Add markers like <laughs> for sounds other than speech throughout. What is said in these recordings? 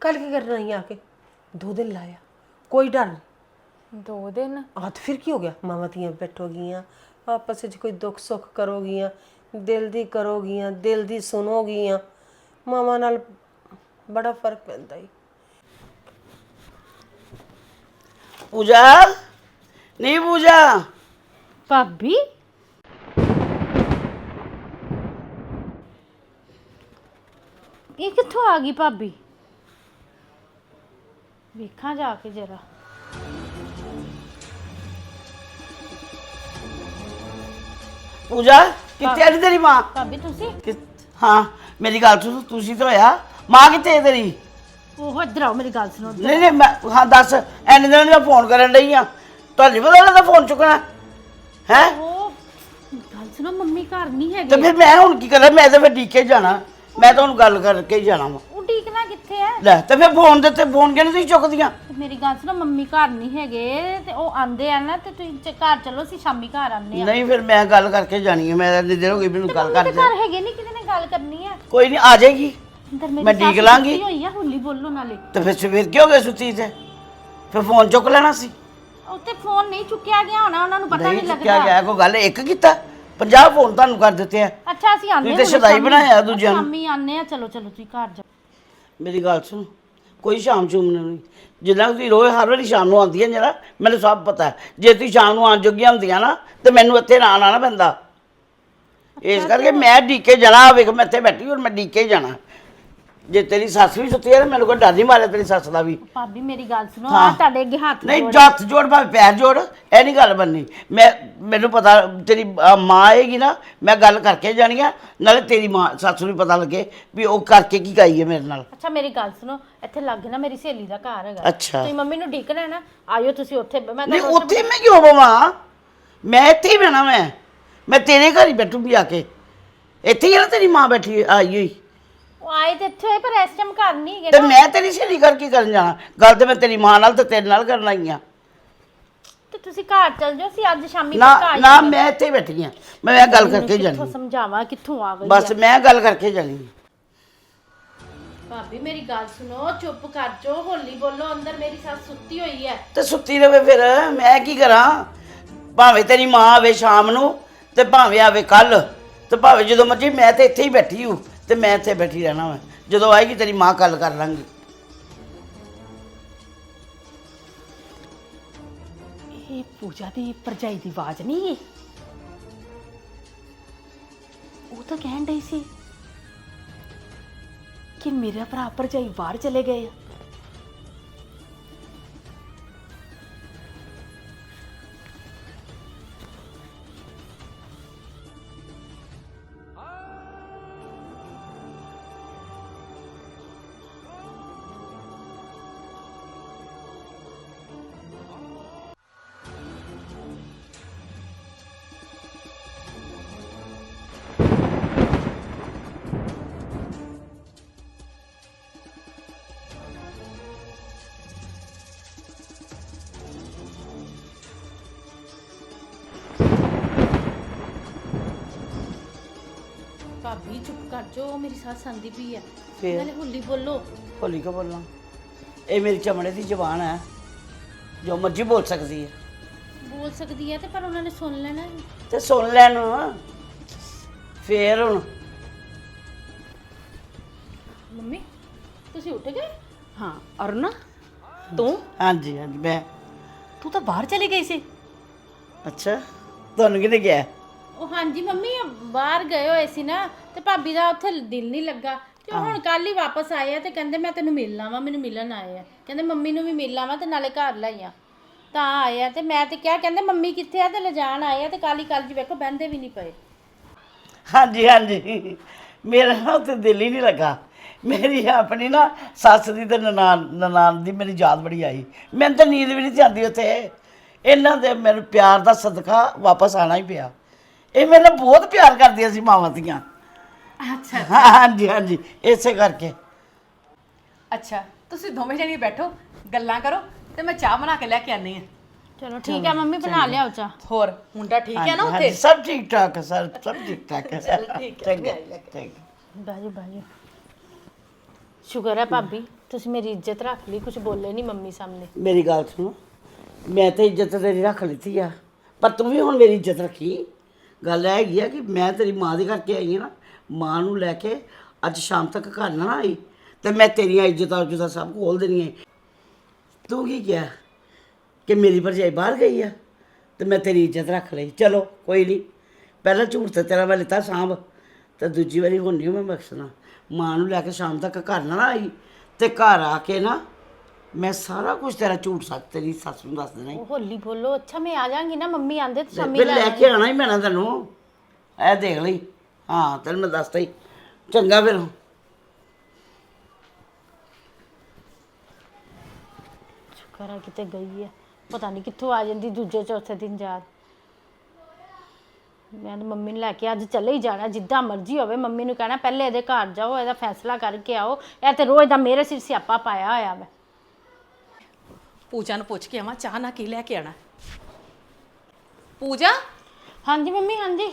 ਕੱਲ ਕੀ ਕਰਨਾ ਹੀ ਆ ਕੇ? ਦੋ ਦਿਨ ਲਾਇਆ। ਕੋਈ ਡਰ ਨਹੀਂ ਦੋ ਦਿਨ? ਆ ਤੇ ਫਿਰ ਕੀ ਹੋ ਗਿਆ? ਮਾਵਾਂ ਧੀਆਂ ਬੈਠੋਗੀਆਂ ਆਪਸ ਵਿੱਚ ਕੋਈ ਦੁੱਖ ਸੁੱਖ ਕਰੋਗੀਆਂ ਦਿਲ ਦੀ ਕਰੋਗੀਆਂ ਦਿਲ ਦੀ ਸੁਣੋਗੀਆਂ। ਮਾਵਾਂ ਨਾਲ ਬੜਾ ਫ਼ਰਕ ਪੈਂਦਾ ਈ। ਪੂਜਾ? ਨਹੀਂ ਪੂਜਾ? ਭਾਬੀ? ਇਹ ਕਿੱਥੋਂ ਆ ਗਈ ਭਾਬੀ? ਵੇਖਾਂ ਜਾ ਕੇ ਜਰਾ। ਪੂਜਾ ਕਿੱਥੇ ਆ ਤੇਰੀ ਮਾਂ? ਭਾਬੀ ਤੁਸੀਂ? ਕਿ- ਹਾਂ ਮੇਰੀ ਗੱਲ ਸੁਣ ਤੁਸੀਂ ਤਾਂ ਹੋਇਆ। ਮਾਂ ਕਿੱਥੇ ਹੈ ਤੇਰੀ? ਉਹ ਇੱਧਰ ਆਓ ਮੇਰੀ ਗੱਲ ਸੁਣੋ ਨਹੀਂ ਨਹੀਂ ਮੈਂ ਹਾਂ ਦੱਸ ਐਨੇ ਦਿਨ ਦਾ ਫੋਨ ਕਰਨ ਡਈ ਆ। ਤੁਹਾਨੂੰ ਨੀ ਪਤਾ ਲੱਗਦਾ ਫੋਨ ਚੁੱਕਣਾ ਹੈ? ਉਹ ਗੱਲ ਸੁਣੋ ਮੰਮੀ ਘਰ ਨਹੀਂ ਤੇ ਹੈਗੇ। ਫਿਰ ਮੈਂ ਹੁਣ ਕੀ ਕਰਾਂ? ਮੈਂ ਤਾਂ ਫਿਰ ਡੀਕੇ ਜਾਣਾ। ਮੈਂ ਤਾਂ ਹੁਣ ਗੱਲ ਕਰਕੇ ਹੀ ਜਾਣਾ ਵਾ। ਡੀਕਣਾ ਕਿੱਥੇ ਹੈ ਲੈ ਤੇ ਫਿਰ ਫੋਨ ਦੇ ਤੇ ਫੋਨ ਕਿਹਨੇ ਤੁਸੀਂ ਚੁੱਕਦੀਆਂ? ਤੇ ਮੇਰੀ ਗੱਲ ਸੁਣੋ ਮੰਮੀ ਘਰ ਨਹੀਂ ਹੈਗੇ ਤੇ ਉਹ ਆਂਦੇ ਆ ਨਾ ਤੇ ਤੁਸੀਂ ਚ- ਘਰ ਚੱਲੋ ਅਸੀਂ ਸ਼ਾਮੀ ਘਰ ਆਉਂਦੇ ਆ। ਨਹੀਂ ਫਿਰ ਮੈਂ ਗੱਲ ਕਰਕੇ ਜਾਣੀ ਹੈ ਮੈਂ ਇੰਨੀ ਦੇਰ ਹੋ ਗਈ ਮੈਨੂੰ ਗੱਲ ਮੰਮੀ ਕਰ ਤੇ ਘਰ ਹੈਗੇ ਨਹੀਂ ਕਿਤੇ ਨੇ ਗੱਲ ਕਰਨੀ ਹੈ ਕੋਈ ਨਹੀਂ ਆ ਜਾਏਗੀ। ਅੰਦਰ ਮੇਰੀ ਮੈਂ ਸੱਸ ਡੀਕ ਲਾਂਗੀ। ਸੁੱਤੀ ਹੋਈ ਆ ਹੁੱਲੀ ਬੋਲੋ ਨਾਲੇ। ਤੇ ਫਿਰ ਸਵੇਰ ਕਿਉਂ ਗਏ ਸੁੱਤੀ ਤੇ? ਫਿਰ ਫੋਨ ਚੁੱਕ ਲੈਣਾ ਸੀ। ਉੱਤੇ ਫੋਨ ਨਹੀਂ ਚੁੱਕਿਆ ਗਿਆ ਹੋਣਾ ਉਹਨਾਂ ਨੂੰ ਪਤਾ ਨਹੀਂ ਨਹੀਂ ਚੁੱਕਿਆ ਲੱਗਦਾ ਗਿਆ ਕੋਈ ਗੱਲ ਇੱਕ ਕੀਤਾ 50 ਫੋਨ ਤੁਹਾਨੂੰ ਕਰ ਦਿੱਤੇ ਆ। ਅੱਛਾ ਅਸੀਂ ਆਂਦੇ ਤੁਸੀਂ ਤੇ ਸ਼ੁਦਾਈ ਬਣਾਇਆ ਦੂਜਿਆਂ ਨੂੰ। ਸ਼ਾਮੀ ਆਨੇ ਆ ਚਲੋ ਚਲੋ ਤੁਸੀਂ ਘਰ ਜਾ ਮੇਰੀ ਗੱਲ ਸੁਣ ਕੋਈ ਸ਼ਾਮ ਸ਼ੂਮ ਨਹੀਂ ਕੁ ਤੁਸੀਂ ਰੋਜ਼ ਹਰ ਵਾਰੀ ਸ਼ਾਮ ਨੂੰ ਆਉਂਦੀਆਂ ਜਰਾ ਮੈਨੂੰ ਸਭ ਪਤਾ ਹੈ। ਜੇ ਤੁਸੀਂ ਸ਼ਾਮ ਨੂੰ ਆਉਣ ਜੋਗੀਆਂ ਹੁੰਦੀਆਂ ਨਾ ਤੇ ਮੈਨੂੰ ਇੱਥੇ ਨਾ ਆਣਾ ਨਾ ਪੈਂਦਾ। ਇਸ ਕਰਕੇ ਮੈਂ ਡੀਕੇ ਜਾਣਾ ਵੇਖ ਮੈਂ ਇੱਥੇ ਬੈਠੀ ਹੋਰ ਮੈਂ ਡੀਕੇ ਜਾਣਾ। ਜੇ ਤੇਰੀ ਸੱਸ ਵੀ ਸੁੱਤੀ ਹੈ ਨਾ ਮੈਨੂੰ ਕੋਈ ਡਰ ਨਹੀਂ ਮਾਰਿਆ ਤੇਰੀ ਸੱਸ ਦਾ ਵੀ। ਭਾਬੀ ਮੇਰੀ ਗੱਲ ਸੁਣੋ ਹਾਂ। ਆ ਤੁਹਾਡੇ ਅੱਗੇ ਹੱਥ ਨਹੀਂ ਜੋੜ- ਜੱਥ ਜੋੜ ਭਾਵੇਂ ਪੈਰ ਜੋੜ ਇਹ ਨਹੀਂ ਗੱਲ ਬੰਨੀ। ਮੈਂ ਮੈਨੂੰ ਪਤਾ ਤੇਰੀ ਮਾਂ ਆਏਗੀ ਨਾ ਮੈਂ ਗੱਲ ਕਰਕੇ ਜਾਣੀ ਆ ਨਾਲੇ ਤੇਰੀ ਮਾਂ ਸੱਸ ਨੂੰ ਵੀ ਪਤਾ ਲੱਗੇ ਵੀ ਉਹ ਕਰਕੇ ਕੀ ਗਈ ਹੈ ਮੇਰੇ ਨਾਲ। ਅੱਛਾ ਮੇਰੀ ਗੱਲ ਸੁਣੋ ਇੱਥੇ ਲੱਗੇ ਨਾ ਮੇਰੀ ਸਹੇਲੀ ਦਾ ਘਰ ਹੈਗਾ। ਅੱਛਾ। ਤੁਸੀਂ ਮੰਮੀ ਨੂੰ ਢੀਕਣਾ ਨਾ ਆਇਓ ਤੁਸੀਂ ਉੱਥੇ ਮੈਂ ਨਹੀਂ ਤੁਹਾਨੂੰ ਉੱਥੇ ਮੈਂ ਕਿਉਂ ਬਵਾਂ? ਮੈਂ ਇੱਥੇ ਹੀ ਬਹਿਣਾ ਮੈਂ। ਮੈਂ ਤੇਰੇ ਘਰ ਹੀ ਬੈਠੂਗੀ ਆ ਕੇ। ਇੱਥੇ ਹੀ ਆ ਨਾ ਤੇਰੀ ਮਾਂ ਬੈਠੀ ਆਈ ਹੋਈ। ਉਹ ਆਏ ਤੇ ਇੱਥੇ ਹੋਏ ਪਰ ਇਸ ਟਾਈਮ ਘਰ ਨਹੀਂ ਹੈਗੇ ਤੇ ਨਾ। ਮੈਂ ਤੇਰੀ ਸਹੇਲੀ ਕਰ ਕੀ ਕਰਨ ਜਾਣਾ? ਗੱਲ ਤੇ ਮੈਂ ਤੇਰੀ ਮਾਂ ਨਾਲ ਤੇ ਤੇਰੇ ਨਾਲ ਕਰਨ ਆਈ ਆ। ਤੇ ਤੁਸੀਂ ਘਰ ਚੱਲ ਜਾਓ ਅਸੀਂ ਅੱਜ ਸ਼ਾਮੀ ਨਾ ਆਈ ਨਾ ਮੈਂ ਇੱਥੇ ਬੈਠੀ ਆ। ਮੈਂ ਇਹ ਗੱਲ ਕਰਕੇ ਕਿੱਥੋਂ ਜਾਣੀ ਸਮਝਾਵਾਂ ਕਿੱਥੋਂ ਆ ਗਈ ਬਸ ਮੈਂ ਗੱਲ ਕਰਕੇ ਜਾਣੀ ਭਾਬੀ ਮੇਰੀ ਗੱਲ ਸੁਣੋ ਚੁੱਪ ਕਰ ਜਾਓ ਹੋਲੀ ਬੋਲੋ ਅੰਦਰ ਮੇਰੀ ਸੱਸ ਸੁੱਤੀ ਹੋਈ ਹੈ। ਤੇ ਸੁੱਤੀ ਰਵੇ ਫਿਰ ਮੈਂ ਕੀ ਕਰਾਂ? ਭਾਵੇਂ ਤੇਰੀ ਮਾਂ ਆਵੇ ਸ਼ਾਮ ਨੂੰ ਤੇ ਭਾਵੇਂ ਆਵੇ ਕੱਲ ਤੇ ਭਾਵੇਂ ਜਦੋਂ ਮਰਜ਼ੀ ਮੈਂ ਤੇ ਇੱਥੇ ਹੀ ਬੈਠੀ ਹੂੰ। ਤੇ ਮੈਂ ਇੱਥੇ ਬੈਠੀ ਰਹਿਣਾ ਵਾ। ਜਦੋਂ ਆਏਗੀ ਤੇਰੀ ਮਾਂ ਗੱਲ ਕਰ ਲਾਂਗੀ। ਇਹ ਪੂਜਾ ਦੀ ਪਰਜਾਈ ਦੀ ਆਵਾਜ਼ ਨਹੀਂ ਹੈ ਉਹ ਤਾਂ ਕਹਿਣ ਡਈ ਸੀ ਕਿ ਮੇਰਾ ਭਰਾ ਪਰਜਾਈ ਬਾਹਰ ਚਲੇ ਗਏ ਆ। ਭਾਬੀ ਚੁੱਪ ਕਰ ਜਾਓ ਮੇਰੀ ਸੱਸ ਆਂਦੀ ਪਈ ਆ। ਫਿਰ? ਨਾਲੇ ਹੋਲੀ ਬੋਲੋ। ਭੋਲੀ ਕੋ ਬੋਲਾਂ? ਇਹ ਮੇਰੀ ਚਮੜੇ ਦੀ ਜ਼ਬਾਨ ਹੈ ਜੋ ਮਰਜ਼ੀ ਬੋਲ ਸਕਦੀ ਹੈ। ਬੋਲ ਸਕਦੀ ਹੈ ਤੇ ਪਰ ਉਹਨਾਂ ਨੇ ਸੁਣ ਲੈਣਾ। ਤੇ ਸੁਣ ਲੈਣ। ਫੇਰ ਹੁਣ? ਮੰਮੀ ਤੁਸੀਂ ਉੱਠ ਗਏ? ਹਾਂ ਅਰੁਣਾ ਤੂੰ? ਹਾਂਜੀ ਹਾਂਜੀ ਮੈਂ। ਤੂੰ ਤਾਂ ਬਾਹਰ ਚਲੀ ਗਈ ਸੀ। ਅੱਛਾ ਤੁਹਾਨੂੰ ਕਿਹਨੇ ਕਿਹਾ ਉਹ ਹਾਂਜੀ ਮੰਮੀ ਉਹ ਬਾਹਰ ਗਏ ਹੋਏ ਸੀ ਨਾ ਤੇ ਭਾਬੀ ਦਾ ਉੱਥੇ ਦਿਲ ਨਹੀਂ ਲੱਗਾ। ਤੇ ਉਹ ਹੁਣ ਕੱਲ ਹੀ ਵਾਪਸ ਆਏ ਆ ਤੇ ਕਹਿੰਦੇ ਮੈਂ ਤੈਨੂੰ ਮਿਲਣਾ ਵਾ ਮੈਨੂੰ ਮਿਲਣ ਆਏ ਆ। ਕਹਿੰਦੇ ਮੰਮੀ ਨੂੰ ਵੀ ਮਿਲਣਾ ਵਾ ਤੇ ਨਾਲੇ ਘਰ ਲਈ ਆ। ਤਾਂ ਆਏ ਆ ਤੇ ਮੈਂ ਤੇ ਕਿਹਾ ਕਹਿੰਦੇ ਮੰਮੀ ਕਿੱਥੇ ਆ ਤੇ ਲਿਜਾਣ ਆਏ ਆ ਤੇ ਕਾਲੀ ਕੱਲ ਜੀ ਵੇਖੋ ਬਹਿੰਦੇ ਵੀ ਨਹੀਂ ਪਏ। ਹਾਂਜੀ ਹਾਂਜੀ। ਮੇਰਾ ਨਾ ਉੱਥੇ ਦਿਲ ਹੀ ਨਹੀਂ ਲੱਗਾ। ਮੇਰੀ ਆਪਣੀ ਨਾ ਸੱਸ ਦੀ ਤੇ ਨਨਾਣ ਨਨਾਣ ਦੀ ਮੇਰੀ ਯਾਦ ਬੜੀ ਆਈ। ਮੈਨੂੰ ਤਾਂ ਨੀਂਦ ਵੀ ਨਹੀਂ ਆਉਂਦੀ ਉੱਥੇ। ਇਹਨਾਂ ਦੇ ਮੇਰੇ ਪਿਆਰ ਦਾ ਸਦਕਾ ਵਾਪਸ ਆਣਾ ਹੀ ਪਿਆ। ਇਹ ਮੇਰੇ ਨਾਲ ਬਹੁਤ ਪਿਆਰ ਕਰਦੀਆਂ ਸੀ ਮਾਵਾਂ ਧੀਆਂ। ਅੱਛਾ। ਹਾਂਜੀ ਹਾਂਜੀ ਇਸੇ ਕਰਕੇ। ਅੱਛਾ ਤੁਸੀਂ ਦੋਵੇਂ ਜਣੇ ਬੈਠੋ ਗੱਲਾਂ ਕਰੋ ਤੇ ਮੈਂ ਚਾਹ ਬਣਾ ਕੇ ਲੈ ਕੇ ਆਨੀ ਆ ਚਲੋ ਠੀਕ ਹੈ ਮੰਮੀ ਬਣਾ ਲਿਆਓ ਚਾਹ। ਹੋਰ ਮੁੰਡਾ ਠੀਕ ਹੈ ਨਾ ਹਾਂਜੀ, ਉੱਥੇ? ਸਭ ਠੀਕ ਠਾਕ ਹੈ ਸਰ ਸਭ <laughs> ਠੀਕ ਠਾਕ ਹੈ। ਚੱਲ ਠੀਕ ਹੈ। ਬਾਜੂ ਬਾਜੂ। ਸ਼ੁਕਰ ਹੈ ਭਾਬੀ ਤੁਸੀਂ ਮੇਰੀ ਇੱਜ਼ਤ ਰੱਖ ਲਈ ਕੁਝ ਬੋਲੇ ਨਹੀਂ ਮੰਮੀ ਸਾਹਮਣੇ। ਮੇਰੀ ਗੱਲ ਸੁਣੋ ਮੈਂ ਤੇ ਇੱਜ਼ਤ ਤੇਰੀ ਰੱਖ ਲਿੱਤੀ ਆ ਪਰ ਤੂੰ ਵੀ ਹੁਣ ਮੇਰੀ ਇੱਜ਼ਤ ਰੱਖੀ। ਗੱਲ ਇਹ ਹੈਗੀ ਆ ਕਿ ਮੈਂ ਤੇਰੀ ਮਾਂ ਦੇ ਕਰਕੇ ਆਈ ਹਾਂ ਨਾ, ਮਾਂ ਨੂੰ ਲੈ ਕੇ ਅੱਜ ਸ਼ਾਮ ਤੱਕ ਘਰ ਨਾ ਆਈ, ਤੇ ਮੈਂ ਤੇਰੀਆਂ ਇੱਜ਼ਤਾਂ ਉੱਜ਼ਤਾਂ ਸਭ ਖੋਲ ਦੇਣੀਆਂ ਤੂੰ ਕੀ ਕਿਹਾ? ਕਿ ਮੇਰੀ ਭਰਜਾਈ ਬਾਹਰ ਗਈ ਆ, ਤੇ ਮੈਂ ਤੇਰੀ ਇੱਜ਼ਤ ਰੱਖ ਲਈ। ਚਲੋ, ਕੋਈ ਨਹੀਂ ਪਹਿਲਾਂ ਝੂਠ ਤੇ ਤੇਰਾ ਮੈਂ ਲਿੱਤਾ ਸਾਂਭ, ਤੇ ਦੂਜੀ ਵਾਰੀ ਹੁਣ ਨਹੀਂ ਮੈਂ ਬਖਸ਼ਣਾ। ਮਾਂ ਨੂੰ ਲੈ ਕੇ ਸ਼ਾਮ ਤੱਕ ਘਰ ਨਾ ਆਈ, ਤੇ ਘਰ ਆ ਕੇ ਨਾ ਮੈਂ ਸਾਰਾ ਕੁਝ ਤੇਰਾ ਝੂਠ ਸੱਚ ਤੇਰੀ ਸੱਸ ਨੂੰ ਦੱਸ ਦੇਣਾ ਈ। ਉਹ ਹੋਲੀ ਬੋਲੋ ਅੱਛਾ ਮੈਂ ਆ ਜਾਾਂਗੀ ਨਾ ਮੰਮੀ ਆਂਦੇ ਤੇ ਸ਼ਾਮੀ ਫਿਰ ਲੈ ਲੈ ਕੇ ਆਣਾ ਹੀ ਪੈਣਾ ਤੈਨੂੰ। ਇਹ ਦੇਖ ਲਈ। ਹਾਂ ਤੈਨੂੰ ਮੈਂ ਦੱਸਤਾ ਹੀ। ਚੰਗਾ ਫਿਰ। ਕਰਾਂ ਕਿਤੇ ਗਈ ਹੈ ਪਤਾ ਨਹੀਂ ਕਿੱਥੋਂ ਆ ਜਾਂਦੀ ਦੂਜੇ ਚੌਥੇ ਦਿਨ ਜਾ ਮੈਂ ਤਾਂ ਮੰਮੀ ਨੂੰ ਲੈ ਕੇ ਅੱਜ ਚੱਲੇ ਹੀ ਜਾਣਾ ਜਿੱਦਾਂ ਮਰਜ਼ੀ ਹੋਵੇ। ਮੰਮੀ ਨੂੰ ਕਹਿਣਾ ਪਹਿਲੇ ਇਹਦੇ ਘਰ ਜਾਓ ਇਹਦਾ ਫੈਸਲਾ ਕਰਕੇ ਆਓ। ਇਹ ਤੇ ਰੋਜ਼ ਦਾ ਮੇਰੇ ਸਿਰ ਸਿਆਪਾ ਪਾਇਆ ਹੋਇਆ ਵਾ। ਪੂਜਾ ਨੂੰ ਪੁੱਛ ਕੇ ਆਵਾਂ ਚਾਹ ਨਾ ਕੀ ਲੈ ਕੇ ਆਣਾ ਪੂਜਾ? ਹਾਂਜੀ ਮੰਮੀ ਹਾਂਜੀ।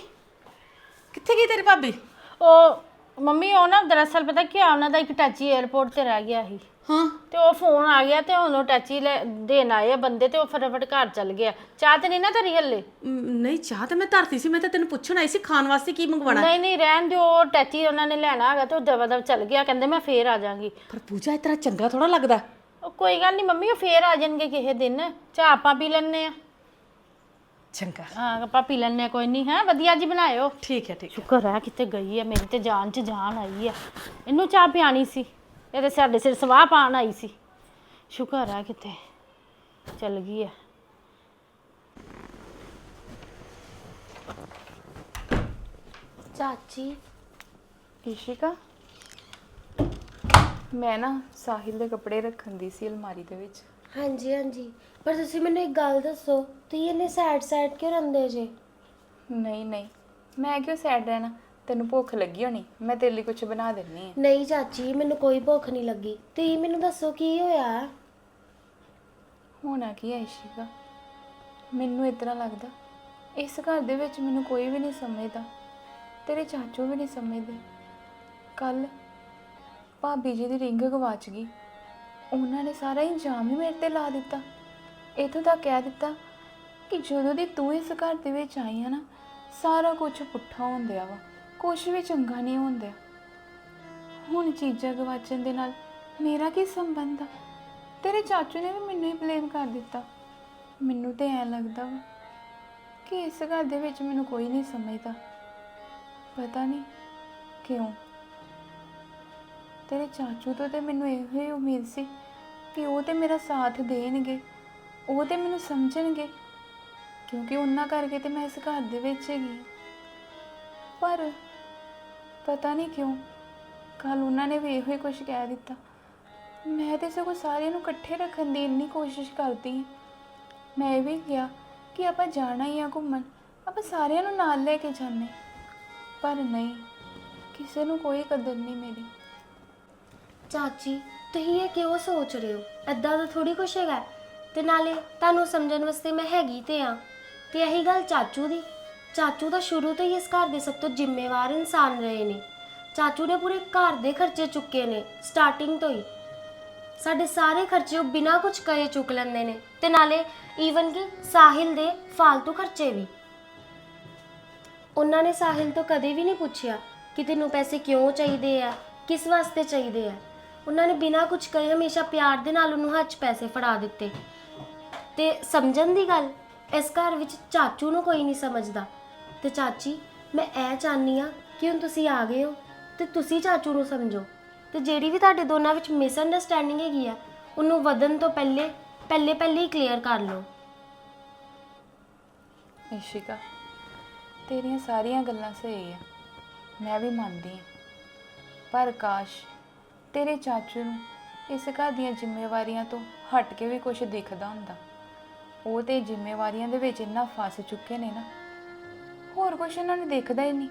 ਕਿੱਥੇ ਗਈ ਤੇਰੀ ਭਾਬੀ? ਉਹ ਮੰਮੀ ਉਹ ਨਾ ਦਰਅਸਲ ਪਤਾ ਕੀ ਆ ਉਹਨਾਂ ਦਾ ਇੱਕ ਟੈਚੀ 에어ਪੋਰਟ ਤੇ ਰਹਿ ਗਿਆ ਸੀ। ਹਾਂ। ਤੇ ਉਹ ਫੋਨ ਆ ਗਿਆ ਤੇ ਹੁਣ ਉਹ ਟੈਚੀ ਲੈ ਦੇਣ ਆਏ ਆ ਬੰਦੇ ਤੇ ਉਹ ਫਟਾਫਟ ਘਰ ਚੱਲ ਗਿਆ। ਚਾਹ ਤੇ ਨਹੀਂ ਨਾ ਧਰੀ ਹੱਲੇ? ਮ, ਨਹੀਂ ਚਾਹ ਤਾਂ ਮੈਂ ਧਰਤੀ ਸੀ ਮੈਂ ਤਾਂ ਤੈਨੂੰ ਪੁੱਛਣ ਆਈ ਸੀ ਖਾਣ ਵਾਸਤੇ ਕੀ ਮੰਗਵਾਣਾ ਨਹੀਂ ਨਹੀਂ ਰਹਿਣ ਦਿਓ ਉਹ ਟੈਚੀ ਉਹਨਾਂ ਨੇ ਲੈਣਾ ਹੈਗਾ ਤੇ ਉਹ ਦਵਾ ਦਵ ਚੱਲ ਗਿਆ ਕਹਿੰਦੇ ਮੈਂ ਫੇਰ ਆ ਜਾਾਂਗੀ ਪਰ ਪੂਜਾ ਤਰ੍ਹਾਂ ਚੰਗਾ ਥੋੜਾ ਲੱਗਦਾ। ਉਹ ਕੋਈ ਗੱਲ ਨਹੀਂ ਮੰਮੀ ਉਹ ਫੇਰ ਆ ਜਾਣਗੇ ਕਿਸੇ ਦਿਨ। ਚਾਹ ਆਪਾਂ ਪੀ ਲੈਣੇ ਆ ਚੰਗਾ। ਹਾਂ ਆਪਾਂ ਪੀ ਲੈਣੇ ਆ ਕੋਈ ਨਹੀਂ ਹੈ? ਵਧੀਆ ਜੀ ਬਣਾਇਓ। ਠੀਕ ਹੈ ਠੀਕ ਹੈ। ਸ਼ੁਕਰ ਹੈ ਕਿਤੇ ਗਈ ਹੈ ਮੇਰੀ ਤੇ ਜਾਨ 'ਚ ਜਾਨ ਆਈ ਹੈ। ਇਹਨੂੰ ਚਾਹ ਪਿਆਣੀ ਸੀ ਇਹ ਤੇ ਸਾਡੇ ਸਿਰ ਸਵਾਹ ਪਾਣ ਆਈ ਸੀ। ਸ਼ੁਕਰ ਹੈ ਕਿਤੇ ਚੱਲ ਗਈ ਹੈ। ਚਾਚੀ। ਇਸ਼ਿਕਾ ਮੈਂ ਨਾ ਸਾਹਿਲ ਦੇ ਕੱਪੜੇ ਰੱਖਣ ਦੀ ਸੀ ਅਲਮਾਰੀ ਦੇ ਵਿੱਚ। ਹਾਂਜੀ ਹਾਂਜੀ। ਪਰ ਤੁਸੀਂ ਮੈਨੂੰ ਇੱਕ ਗੱਲ ਦੱਸੋ ਤੁਸੀਂ ਇਹਨੇ ਸੈਡ ਸੈਡ ਕਿਉਂ ਰਹਿੰਦੇ ਜੇ? ਨਹੀਂ ਨਹੀਂ। ਮੈਂ ਕਿਉਂ ਸੈਡ ਰਹਿਣਾ? ਤੈਨੂੰ ਭੁੱਖ ਲੱਗੀ ਹੋਣੀ ਮੈਂ ਤੇਰੇ ਲਈ ਕੁਝ ਬਣਾ ਦਿੰਨੀ ਆ। ਨਹੀਂ ਚਾਚੀ ਮੈਨੂੰ ਕੋਈ ਭੁੱਖ ਨਹੀਂ ਲੱਗੀ। ਤੁਸੀਂ ਮੈਨੂੰ ਦੱਸੋ ਕੀ ਹੋਇਆ? ਹੋਣਾ ਕੀ ਹੈ ਇਸ਼ਿਕਾ ਮੈਨੂੰ ਇਤਨਾ ਲੱਗਦਾ ਇਸ ਘਰ ਦੇ ਵਿੱਚ ਮੈਨੂੰ ਕੋਈ ਵੀ ਨਹੀਂ ਸਮਝਦਾ। ਤੇਰੇ ਚਾਚੂ ਵੀ ਨਹੀਂ ਸਮਝਦੇ। ਕੱਲ ਭਾਬੀ ਜੀ ਦੀ ਰਿੰਗ ਗਵਾਚ ਗਈ। ਉਹਨਾਂ ਨੇ ਸਾਰਾ ਇਲਜ਼ਾਮ ਹੀ ਮੇਰੇ ਤੇ ਲਾ ਦਿੱਤਾ। ਇਥੋਂ ਤੱਕ ਕਹਿ ਦਿੱਤਾ ਕਿ ਜਦੋਂ ਦੀ ਤੂੰ ਇਸ ਘਰ ਦੇ ਵਿੱਚ ਆਈ ਆ ਨਾ, ਸਾਰਾ ਕੁਝ ਪੁੱਠਾ ਹੁੰਦਿਆ ਵਾ, ਕੁਝ ਵੀ ਚੰਗਾ ਨਹੀਂ ਹੁੰਦਿਆ। ਹੁਣ ਚੀਜ਼ਾਂ ਗਵਾਚਣ ਦੇ ਨਾਲ ਮੇਰਾ ਕੀ ਸੰਬੰਧ ਆ? ਤੇਰੇ ਚਾਚੂ ਨੇ ਵੀ ਮੈਨੂੰ ਹੀ ਬਲੇਮ ਕਰ ਦਿੱਤਾ। ਮੈਨੂੰ ਤੇ ਐ ਲੱਗਦਾ ਵਾ ਕਿ ਇਸ ਘਰ ਦੇ ਵਿੱਚ ਮੈਨੂੰ ਕੋਈ ਨਹੀਂ ਸਮਝਦਾ। ਪਤਾ ਨਹੀਂ ਕਿਉਂ ਤੇਰੇ ਚਾਚੂ ਤੋਂ ਤੇ ਮੈਨੂੰ ਇਹੋ ਹੀ ਉਮੀਦ ਸੀ ਕਿ ਉਹ ਤੇ ਮੇਰਾ ਸਾਥ ਦੇਣਗੇ, ਉਹ ਤੇ ਮੈਨੂੰ ਸਮਝਣਗੇ, ਕਿਉਂਕਿ ਉਹਨਾਂ ਕਰਕੇ ਤੇ ਮੈਂ ਇਸ ਘਰ ਦੇ ਵਿੱਚ ਹੈਗੀ ਪਰ ਪਤਾ ਨਹੀਂ ਕਿਉਂ ਕੱਲ ਉਹਨਾਂ ਨੇ ਵੀ ਇਹੋ ਹੀ ਕੁਝ ਕਹਿ ਦਿੱਤਾ। ਮੈਂ ਤੇ ਸਗੋਂ ਸਾਰਿਆਂ ਨੂੰ ਇਕੱਠੇ ਰੱਖਣ ਦੀ ਇੰਨੀ ਕੋਸ਼ਿਸ਼ ਕਰਦੀ ਹਾਂ। ਮੈਂ ਇਹ ਵੀ ਕਿਹਾ ਕਿ ਆਪਾਂ ਜਾਣਾ ਹੀ ਆ ਘੁੰਮਣ, ਆਪਾਂ ਸਾਰਿਆਂ ਨੂੰ ਨਾਲ ਲੈ ਕੇ ਜਾਂਦੇ ਪਰ ਨਹੀਂ, ਕਿਸੇ ਨੂੰ ਕੋਈ ਕਦਰ ਨਹੀਂ ਮੇਰੀ। ਚਾਚੀ, ਤੁਸੀਂ ਇਹ ਕਿਉਂ ਸੋਚ ਰਹੇ ਹੋ? ਐਦਾਂ ਦਾ ਥੋੜੀ ਕੁਛ ਹੈਗਾ। ਤੇ ਨਾਲੇ ਤੁਹਾਨੂੰ ਸਮਝਣ ਵਾਸਤੇ ਮੈਂ ਹੈਗੀ ਤੇ ਆ ਤੇ ਇਹੀ ਗੱਲ ਚਾਚੂ ਦੀ। ਚਾਚੂ ਤਾਂ ਸ਼ੁਰੂ ਤੋਂ ਹੀ ਇਸ ਘਰ ਦੇ ਸਭ ਤੋਂ ਜ਼ਿੰਮੇਵਾਰ ਇਨਸਾਨ ਰਹੇ ਨੇ। ਚਾਚੂ ਨੇ ਪੂਰੇ ਘਰ ਦੇ ਖਰਚੇ ਚੁੱਕੇ ਨੇ ਸਟਾਰਟਿੰਗ ਤੋਂ ਹੀ। ਸਾਡੇ ਸਾਰੇ ਖਰਚੇ ਉਹ ਬਿਨਾਂ ਕੁਝ ਕਰੇ ਚੁੱਕ ਲੈਂਦੇ ਨੇ। ਤੇ ਨਾਲੇ ਈਵਨ ਕਿ ਸਾਹਿਲ ਦੇ ਫालतू ਖਰਚੇ ਵੀ। ਉਹਨਾਂ ਨੇ ਸਾਹਿਲ ਤੋਂ ਕਦੇ ਵੀ ਨਹੀਂ ਪੁੱਛਿਆ ਕਿ ਤੈਨੂੰ ਪੈਸੇ ਕਿਉਂ ਚਾਹੀਦੇ ਆ, ਕਿਸ ਵਾਸਤੇ ਚਾਹੀਦੇ ਆ। ਉਹਨਾਂ ਨੇ ਬਿਨਾਂ ਕੁਝ ਕਹੇ ਹਮੇਸ਼ਾ ਪਿਆਰ ਦੇ ਨਾਲ ਉਹਨੂੰ ਹੱਥ 'ਚ ਪੈਸੇ ਫੜਾ ਦਿੱਤੇ। ਤੇ ਸਮਝਣ ਦੀ ਗੱਲ, ਇਸ ਘਰ ਵਿੱਚ ਚਾਚੂ ਨੂੰ ਕੋਈ ਨਹੀਂ ਸਮਝਦਾ। ਤੇ ਚਾਚੀ, ਮੈਂ ਇਹ ਚਾਹਨੀ ਆ ਕਿ ਹੁਣ ਤੁਸੀਂ ਆ ਗਏ ਹੋ ਤੇ ਤੁਸੀਂ ਚਾਚੂ ਨੂੰ ਸਮਝੋ। ਤੇ ਜਿਹੜੀ ਵੀ ਤੁਹਾਡੇ ਦੋਨਾਂ ਵਿੱਚ ਮਿਸਅੰਡਰਸਟੈਂਡਿੰਗ ਹੈਗੀ ਆ, ਉਹਨੂੰ ਵਧਣ ਤੋਂ ਪਹਿਲੇ ਪਹਿਲੇ ਪਹਿਲੇ ਹੀ ਕਲੀਅਰ ਕਰ ਲਓ। ਇਸ਼ਿਕਾ ਤੇਰੀਆਂ ਸਾਰੀਆਂ ਗੱਲਾਂ ਸਹੀ ਆ। ਮੈਂ ਵੀ ਮੰਨਦੀ ਹਾਂ। ਪਰ ਕਾਸ਼ ਤੇਰੇ ਚਾਚੂ ਨੂੰ ਇਸ ਘਰ ਦੀਆਂ ਜ਼ਿੰਮੇਵਾਰੀਆਂ ਤੋਂ ਹਟ ਕੇ ਵੀ ਕੁਝ ਦਿਖਦਾ ਹੁੰਦਾ। ਉਹ ਤੇ ਜ਼ਿੰਮੇਵਾਰੀਆਂ ਦੇ ਵਿੱਚ ਇੰਨਾ ਫਸ ਚੁੱਕੇ ਨੇ ਨਾ। ਹੋਰ ਕੁਝ ਇਹਨਾਂ ਨੂੰ ਦਿਖਦਾ ਹੀ ਨਹੀਂ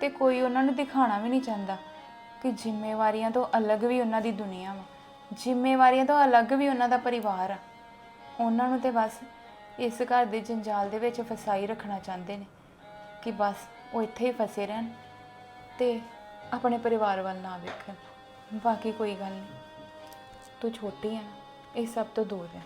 ਤੇ ਕੋਈ ਉਹਨਾਂ ਨੂੰ ਦਿਖਾਣਾ ਵੀ ਨਹੀਂ ਚਾਹੁੰਦਾ ਕਿ ਜ਼ਿੰਮੇਵਾਰੀਆਂ ਤੋਂ ਅਲੱਗ ਵੀ ਉਹਨਾਂ ਦੀ ਦੁਨੀਆ ਵਾ, ਜ਼ਿੰਮੇਵਾਰੀਆਂ ਤੋਂ ਅਲੱਗ ਵੀ ਉਹਨਾਂ ਦਾ ਪਰਿਵਾਰ ਆ। ਉਹਨਾਂ ਨੂੰ ਤੇ ਬਸ ਇਸ ਘਰ ਦੇ ਜੰਜਾਲ ਦੇ ਵਿੱਚ ਫਸਾਈ ਰੱਖਣਾ ਚਾਹੁੰਦੇ ਨੇ ਕਿ ਬਸ ਉਹ ਇੱਥੇ ਹੀ ਫਸੇ ਰਹਿਣ ਤੇ ਆਪਣੇ ਪਰਿਵਾਰ ਵੱਲ ਨਾ ਵੇਖਣ। ਬਾਕੀ ਕੋਈ ਗੱਲ ਨਹੀਂ। ਤੂੰ ਛੋਟੀ ਹੈ ਨਾ, ਇਹ ਸਭ ਤੋਂ ਦੂਰ ਹੈ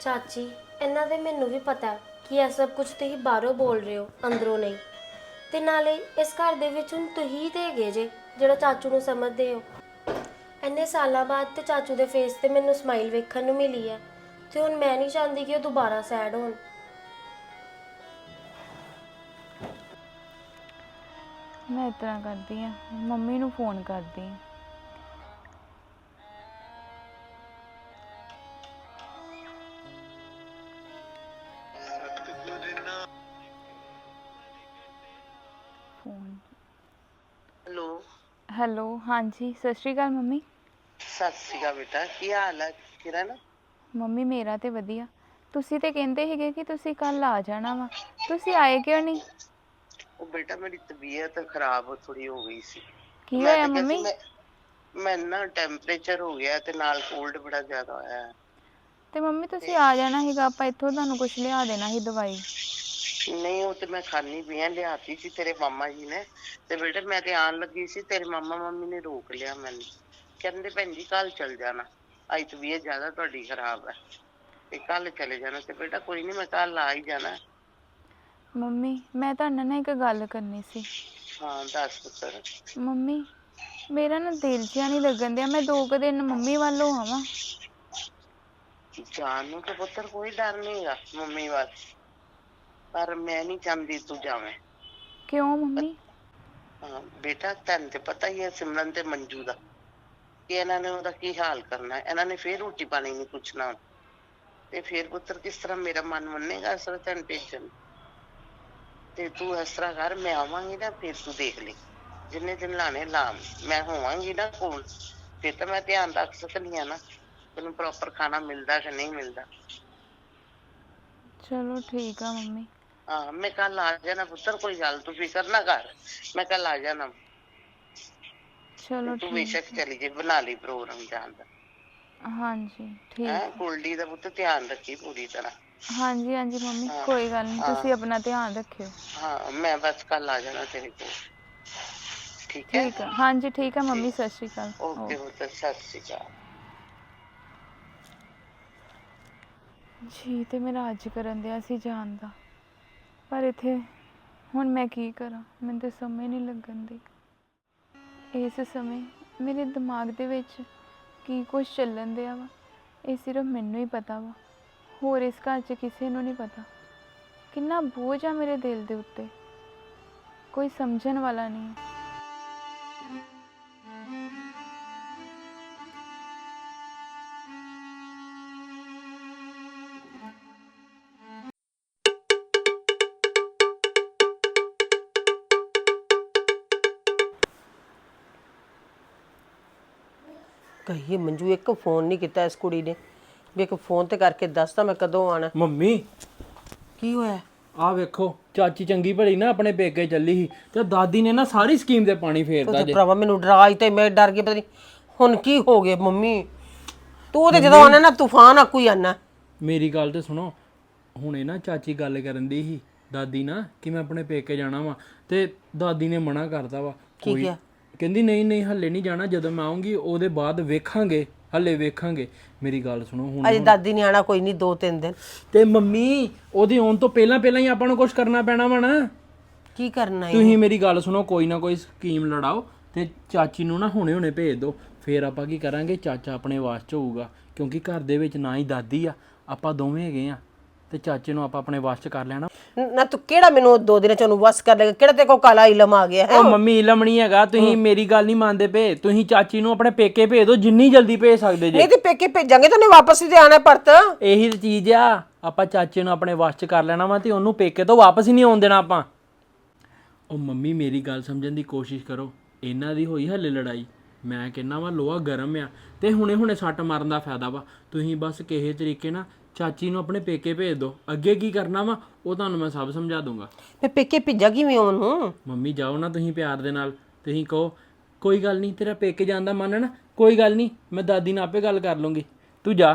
ਚਾਚੀ, ਇਹਨਾਂ ਦੇ ਮੈਨੂੰ ਵੀ ਪਤਾ ਕਿ ਇਹ ਸਭ ਕੁਝ ਤੁਸੀਂ ਬਾਹਰੋਂ ਬੋਲ ਰਹੇ ਹੋ, ਅੰਦਰੋਂ ਨਹੀਂ। ਤੇ ਨਾਲੇ ਇਸ ਘਰ ਦੇ ਵਿੱਚ ਹੁਣ ਤੁਸੀਂ ਤੇ ਹੈਗੇ ਜੇ, ਜਿਹੜਾ ਚਾਚੂ ਨੂੰ ਸਮਝਦੇ ਹੋ। ਇੰਨੇ ਸਾਲਾਂ ਬਾਅਦ ਤੇ ਚਾਚੂ ਦੇ ਫੇਸ ਤੇ ਮੈਨੂੰ ਸਮਾਈਲ ਵੇਖਣ ਨੂੰ ਮਿਲੀ ਹੈ ਤੇ ਹੁਣ ਮੈਂ ਨਹੀਂ ਚਾਹੁੰਦੀ ਕਿ ਉਹ ਦੁਬਾਰਾ ਸੈਡ ਹੋਣ। ਮੈਂ ਤਰ੍ਹਾਂ ਕਰਦੀ ਆ ਮੰਮੀ ਨੂੰ ਫੋਨ ਕਰਦੀ ਆ ਫੋਨ। ਹੈਲੋ। ਹੈਲੋ ਹਾਂਜੀ ਸਤਿ ਸ਼੍ਰੀ ਅਕਾਲ ਮੰਮੀ। ਸਤਿ ਸ਼੍ਰੀ ਅਕਾਲ ਬੇਟਾ ਕੀ ਹਾਲ ਹੈ? ਕਿਰਨ? ਮੰਮੀ ਮੇਰਾ ਤੇ ਵਧੀਆ। ਤੁਸੀਂ ਤੇ ਕਹਿੰਦੇ ਸੀਗੇ ਕਿ ਤੁਸੀਂ ਕੱਲ ਆ ਜਾਣਾ ਵਾ। ਤੁਸੀਂ ਆਏ ਕਿਉਂ ਨਹੀਂ? ਉਹ ਬੇਟਾ ਮੇਰੀ ਤਬੀਅਤ ਖਰਾਬ ਥੋੜੀ ਹੋ ਗਈ ਸੀ। ਕੀ ਮੈਂ ਹੋਇਆ ਤਾਂ ਕਿਹਾ ਸੀ ਮੰਮੀ? ਮੈਂ- ਨਾ ਟੈਂਪਰੇਚਰ ਹੋ ਗਿਆ ਤੇ ਨਾਲ ਕੋਲਡ ਬੜਾ ਜ਼ਿਆਦਾ ਹੋਇਆ। ਹੈ। ਤੇ ਮੰਮੀ ਤੁਸੀਂ ਆ ਜਾਣਾ ਸੀਗਾ ਆਪਾਂ ਇੱਥੋਂ ਤੁਹਾਨੂੰ ਕੁਝ ਲਿਆ ਦੇਣਾ ਸੀ ਦਵਾਈ। ਨਹੀਂ ਉਹ ਤੇ ਮੈਂ ਖਾਣੀ ਪਈ ਆ ਲਿਆਤੀ ਸੀ ਤੇਰੇ ਮਾਮਾ ਜੀ ਨੇ। ਤੇ ਬੇਟਾ ਮੈਂ ਤੇ ਆਣ ਲੱਗੀ ਸੀ ਤੇਰੇ ਮਾਮਾ ਮੰਮੀ ਨੇ ਰੋਕ ਲਿਆ ਮੈਨੂੰ। ਕਹਿੰਦੇ ਭੈਣ ਜੀ ਕੱਲ ਚਲ ਜਾਣਾ। ਅੱਜ ਤਬੀਅਤ ਜ਼ਿਆਦਾ ਤੁਹਾਡੀ ਖਰਾਬ ਹੈ। ਤੇ ਕੱਲ ਚਲੇ ਜਾਣਾ ਤੇ ਬੇਟਾ ਕੋਈ ਨਹੀਂ ਮੈਂ ਕੱਲ ਆ ਹੀ ਜਾਣਾ। ਮੰਮੀ ਮੈਂ ਤੁਹਾਡੇ ਨਾਲ ਇੱਕ ਗੱਲ ਕਰਨੀ ਸੀ। ਹਾਂ ਦੱਸ ਪੁੱਤਰ। ਮੰਮੀ ਮੇਰਾ ਨਾ ਦਿਲ ਜਿਹਾ ਨਹੀਂ ਲੱਗਣ ਦਿਆ ਮੈਂ ਦੋ ਕੁ ਦਿਨ ਮੰਮੀ ਵੱਲੋਂ ਆਵਾਂ। ਜਾਣ ਨੂੰ ਤਾਂ ਪੁੱਤਰ ਕੋਈ ਡਰ ਨਹੀਂਗਾ ਮੰਮੀ ਵੱਲ। ਪਰ ਮੈਂ ਨਹੀਂ ਚਾਹੁੰਦੀ ਤੂੰ ਜਾਵੇਂ। ਕਿਉਂ ਮੰਮੀ? ਹਾਂ, ਬੇਟਾ ਤੈਨੂੰ ਤੇ ਪਤਾ ਹੀ ਹੈ ਸਿਮਰਨ ਤੇ ਮੰਜੂ ਦਾ। ਕਿ ਇਹਨਾਂ ਨੇ ਉਹਦਾ ਕੀ ਹਾਲ ਕਰਨਾ? ਇਹਨਾਂ ਨੇ ਫੇਰ ਰੋਟੀ ਪਾਣੀ ਨਹੀਂ ਪੁੱਛਣਾ। ਤੇ ਫੇਰ ਪੁੱਤਰ ਕਿਸ ਤਰ੍ਹਾਂ ਮੇਰਾ ਮਨ ਮੰਨੇਗਾ ਇਸ ਤਰ੍ਹਾਂ ਤੈਨੂੰ ਟੈਨਸ਼ਨ ਤੇ ਤੂੰ ਇਸ ਤਰ੍ਹਾਂ ਕਰ ਮੈਂ ਆਵਾਂਗੀ ਨਾ ਫੇਰ ਤੂੰ ਦੇਖ ਲਈ ਜਿੰਨੇ ਦਿਨ ਲਾਣੇ ਲਾਮ ਮੈਂ ਹੋਵਾਂਗੀ ਨਾ ਕੋਲ। ਫਿਰ ਤਾਂ ਮੈਂ ਧਿਆਨ ਰੱਖ ਸਕਦੀ ਆ ਨਾ। ਤੈਨੂੰ ਪ੍ਰੋਪਰ ਖਾਣਾ ਮਿਲਦਾ ਕਿ ਨਹੀਂ ਮਿਲਦਾ? ਚਲੋ ਠੀਕ ਆ ਮੰਮੀ। ਹਾਂ ਮੈਂ ਕੱਲ ਆ ਜਾਣਾ ਪੁੱਤਰ ਕੋਈ ਗੱਲ ਤੂੰ ਫਿਕਰ ਨਾ ਕਰ। ਮੈਂ ਕੱਲ ਆ ਜਾਣਾ। ਚਲੋ ਤੂੰ ਠੀਕ ਬੇਸ਼ੱਕ ਚਲੀ ਜੇ ਬਣਾ ਲਈ ਪ੍ਰੋਗਰਾਮ ਜਾਣ ਦਾ। ਹਾਂਜੀ ਠੀਕ। ਹੈ ਗੋਲਡੀ ਦਾ ਪੁੱਤ ਧਿਆਨ ਰੱਖੀ ਪੂਰੀ ਤਰ੍ਹਾਂ। ਹਾਂਜੀ ਹਾਂਜੀ ਮੰਮੀ ਹਾਂ, ਕੋਈ ਗੱਲ ਨਹੀਂ ਤੁਸੀਂ ਆਪਣਾ ਧਿਆਨ ਰੱਖਿਓ। ਹਾਂ ਮੈਂ ਬਸ ਕੱਲ ਆ ਜਾਣਾ ਤੇਰੇ ਕੋਲ। ਠੀਕ ਹੈ? ਠੀਕ ਹਾਂਜੀ ਠੀਕ ਆ ਮੰਮੀ ਸਤਿ ਸ਼੍ਰੀ ਅਕਾਲ। ਓਕੇ ਪੁੱਤ ਸਤਿ ਸ਼੍ਰੀ ਅਕਾਲ। ਜੀ ਤੇ ਮੇਰਾ ਅੱਜ ਕਰਨ ਦਿਆ ਸੀ ਜਾਣ ਦਾ। ਪਰ ਇਥੇ ਹੁਣ ਮੈਂ ਕੀ ਕਰਾਂ? ਮੈਨੂੰ ਤੇ ਸਮਝ ਨਹੀਂ ਲੱਗਣ ਦੀ। ਇਸ ਸਮੇਂ ਮੇਰੇ ਦਿਮਾਗ ਦੇ ਵਿੱਚ ਕੀ ਕੁਝ ਚੱਲਣ ਦਿਆ ਵਾ, ਇਹ ਸਿਰਫ ਮੈਨੂੰ ਹੀ ਪਤਾ ਵਾ। ਹੋਰ ਇਸ ਘਰ 'ਚ ਕਿਸੇ ਨੂੰ ਨਹੀਂ ਪਤਾ। ਕਿੰਨਾ ਬੋਝ ਆ ਮੇਰੇ ਦਿਲ ਦੇ ਉੱਤੇ। ਕੋਈ ਸਮਝਣ ਵਾਲਾ ਨਹੀਂ। ਕਹੀਏ ਮੰਜੂ ਇੱਕ ਫੋਨ ਨਹੀਂ ਕੀਤਾ ਇਸ ਕੁੜੀ ਨੇ। ਵੀ ਇੱਕ ਫੋਨ ਤੇ ਕਰਕੇ ਦੱਸਦਾ ਮੈਂ ਕਦੋਂ ਆਣਾ ਮੰਮੀ। ਕੀ ਹੋਇਆ? ਆਹ ਵੇਖੋ ਚਾਚੀ ਚੰਗੀ ਭਲੀ ਨਾ ਆਪਣੇ ਪੇਕੇ ਚੱਲੀ ਸੀ ਤੇ ਦਾਦੀ ਨੇ ਨਾ ਸਾਰੀ ਸਕੀਮ ਤੇ ਪਾਣੀ ਫੇਰਦਾ ਤੇ ਜੇ। ਭਰਾਵਾ ਮੈਨੂੰ ਡਰਾਈ ਤੇ ਮੈਂ ਡਰ ਗਈ ਪਤਾ ਨਹੀਂ ਹੁਣ ਕੀ ਹੋ ਗਿਆ ਮੰਮੀ? ਤੂੰ ਤੇ ਜਦੋਂ ਆਣਾ ਨਾ ਤੂਫਾਨ ਆ ਕੋਈ ਆਣਾ ਮੇਰੀ ਗੱਲ ਤੇ ਸੁਣੋ ਹੁਣੇ ਨਾ ਚਾਚੀ ਗੱਲ ਕਰਨ ਦੀ ਸੀ। ਦਾਦੀ ਨਾ ਕਿ ਮੈਂ ਆਪਣੇ ਪੇਕੇ ਜਾਣਾ ਵਾ ਤੇ ਦਾਦੀ ਨੇ ਮਨਾ ਕਰਤਾ ਵਾ ਕੀ ਕਿਹਾ? ਕਹਿੰਦੀ ਨਹੀਂ ਨਹੀਂ ਹੱਲੇ ਨਹੀਂ ਜਾਣਾ ਜਦੋਂ ਮੈਂ ਆਉਂਗੀ ਉਹਦੇ ਬਾਅਦ ਵੇਖਾਂਗੇ ਹੱਲੇ ਵੇਖਾਂਗੇ। ਮੇਰੀ ਗੱਲ ਸੁਣੋ ਹੁਣ ਅਜੇ ਦਾਦੀ ਨੇ ਆਣਾ ਕੋਈ ਨਹੀਂ ਦੋ ਤਿੰਨ ਦਿਨ। ਤੇ ਮੰਮੀ ਉਹਦੇ ਆਉਣ ਤੋਂ ਪਹਿਲਾਂ ਪਹਿਲਾਂ ਹੀ ਆਪਾਂ ਨੂੰ ਕੁਝ ਕਰਨਾ ਪੈਣਾ ਵਾ ਨਾ। ਕੀ ਕਰਨਾ ਹੈ ਤੁਸੀਂ ਮੇਰੀ ਗੱਲ ਸੁਣੋ ਕੋਈ ਨਾ ਕੋਈ ਸਕੀਮ ਲੜਾਓ ਤੇ ਚਾਚੀ ਨੂੰ ਨਾ ਹੁਣੇ ਹੁਣੇ ਭੇਜ ਦਿਓ। ਫੇਰ ਆਪਾਂ ਕੀ ਕਰਾਂਗੇ ਚਾਚਾ ਆਪਣੇ ਵਾਸ ਚ ਹੋਊਗਾ ਕਿਉਂਕਿ ਘਰ ਦੇ ਵਿੱਚ ਨਾ ਹੀ ਦਾਦੀ ਆ ਆਪਾਂ ਦੋਵੇਂ ਹੈਗੇ ਆ। ਤੇ ਚਾਚੇ ਨੂੰ ਆਪਾਂ ਆਪਣੇ ਵਾਸ ਚ ਕਰ ਲੈਣਾ। ਨਾ ਤੂੰ ਕਿਹੜਾ ਮੈਨੂੰ ਦੋ ਦਿਨਾਂ ਚ ਉਹਨੂੰ ਵਸ ਕਰ ਲੇਗਾ? ਕਿਹੜਾ ਤੇ ਕੋ ਕਾਲਾ ਇਲਮ ਆ ਗਿਆ ਹੈ? ਉਹ ਮੰਮੀ ਇਲਮ ਨਹੀਂ ਹੈਗਾ ਤੁਸੀਂ ਮੇਰੀ ਗੱਲ ਨਹੀਂ ਮੰਨਦੇ ਪਏ। ਤੁਸੀਂ ਚਾਚੀ ਨੂੰ ਆਪਣੇ ਪੇਕੇ ਭੇਜ ਦਿਓ ਜਿੰਨੀ ਜਲਦੀ ਭੇਜ ਸਕਦੇ ਜੇ। ਨਹੀਂ ਤੇ ਪੇਕੇ ਭੇਜਾਂਗੇ ਤਾਂ ਉਹਨੇ ਵਾਪਸ ਵੀ ਤੇ ਆਣਾ ਪਰਤ। ਇਹੀ ਤਾਂ ਚੀਜ਼ ਆ ਆਪਾਂ ਚਾਚੇ ਨੂੰ ਆਪਣੇ ਵਾਸ ਚ ਕਰ ਲੈਣਾ ਵਾ ਤੇ ਉਹਨੂੰ ਪੇਕੇ ਤੋਂ ਵਾਪਸ ਹੀ ਨਹੀਂ ਆਉਣ ਦੇਣਾ ਆਪਾਂ। ਉਹ ਮੰਮੀ ਮੇਰੀ ਗੱਲ ਸਮਝਣ ਦੀ ਕੋਸ਼ਿਸ਼ ਕਰੋ। ਇਹਨਾਂ ਦੀ ਹੋਈ ਹੱਲੇ ਲੜਾਈ। ਮੈਂ ਕਹਿੰਨਾ ਵਾ ਲੋਹਾ ਗਰਮ ਆ ਤੇ ਹੁਣੇ ਹੁਣੇ ਸੱਟ ਮਾਰਨ ਦਾ ਫਾਇਦਾ ਵਾ। ਤੁਸੀਂ ਬਸ ਕਿਸੇ ਤਰੀਕੇ ਨਾਲ ਚਾਚੀ ਨੂੰ ਆਪਣੇ ਪੇਕੇ ਭੇਜ ਦਿਓ ਅੱਗੇ ਕੀ ਕਰਨਾ ਵਾ ਉਹ ਤੁਹਾਨੂੰ ਮੈਂ ਸਭ ਸਮਝਾ ਦੂੰਗਾ। ਮੈਂ ਪੇਕੇ ਭੇਜਾਂ ਕਿਵੇਂ ਉਹਨੂੰ? ਮੰਮੀ ਜਾਓ ਨਾ ਤੁਸੀਂ ਪਿਆਰ ਦੇ ਨਾਲ। ਤੁਸੀਂ ਕਹੋ ਕੋਈ ਗੱਲ ਨਹੀਂ ਤੇਰਾ ਪੇਕੇ ਜਾਣ ਦਾ ਮਨ ਹੈ ਨਾ? ਕੋਈ ਗੱਲ ਨਹੀਂ ਮੈਂ ਦਾਦੀ ਨਾਲ ਆਪੇ ਗੱਲ ਕਰ ਲੂੰਗੀ। ਤੂੰ ਜਾ।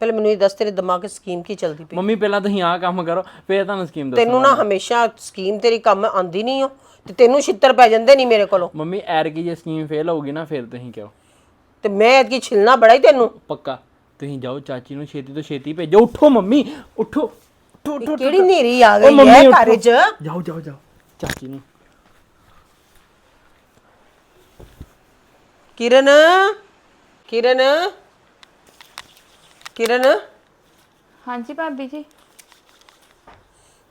ਪਹਿਲੇ ਮੈਨੂੰ ਇਹ ਦੱਸ ਤੇਰੇ ਦਿਮਾਗ 'ਚ ਸਕੀਮ ਕੀ ਚੱਲਦੀ ਪਈ? ਮੰਮੀ ਪਹਿਲਾਂ ਤੁਸੀਂ ਆਹ ਕੰਮ ਕਰੋ ਫੇਰ ਤੁਹਾਨੂੰ ਸਕੀਮ ਦੱਸ ਤੈਨੂੰ ਨਾ ਹਮੇਸ਼ਾ ਸਕੀਮ ਤੇਰੀ ਕੰਮ ਆਂਦੀ ਨਹੀਂ ਹੋ ਤੇ ਤੈਨੂੰ ਛਿੱਤਰ ਪੈ ਜਾਂਦੇ ਨਹੀਂ ਮੇਰੇ ਕੋਲੋਂ। ਮੰਮੀ ਐਰ ਕੀ ਜੇ ਸਕੀਮ ਫੇਲ ਹੋਊਗੀ ਨਾ ਫਿਰ ਤੁਸੀਂ ਕਿਉਂ ਤੇ ਮੈਂ ਐਤਕੀ ਛਿਲਣਾ ਬੜਾ ਹੀ ਤੈਨੂੰ। ਪੱਕਾ। ਤੁਸੀਂ ਜਾਓ ਚਾਚੀ ਨੂੰ ਛੇਤੀ ਤੋਂ ਛੇਤੀ ਭੇਜੋ। ਉੱਠੋ ਮੰਮੀ ਉੱਠੋ। ਉੱਠੋ ਉੱਠੋ ਕਿਹੜੀ ਨੇਰੀ ਆ ਗਈ ਹੈ। ਘਰ 'ਚ? ਜਾਓ ਜਾਓ ਜਾਓ। ਚਾਚੀ ਨੂੰ। ਕਿਰਨ? ਕਿਰਨ? ਕਿਰਨ? ਹਾਂਜੀ ਭਾਬੀ ਜੀ।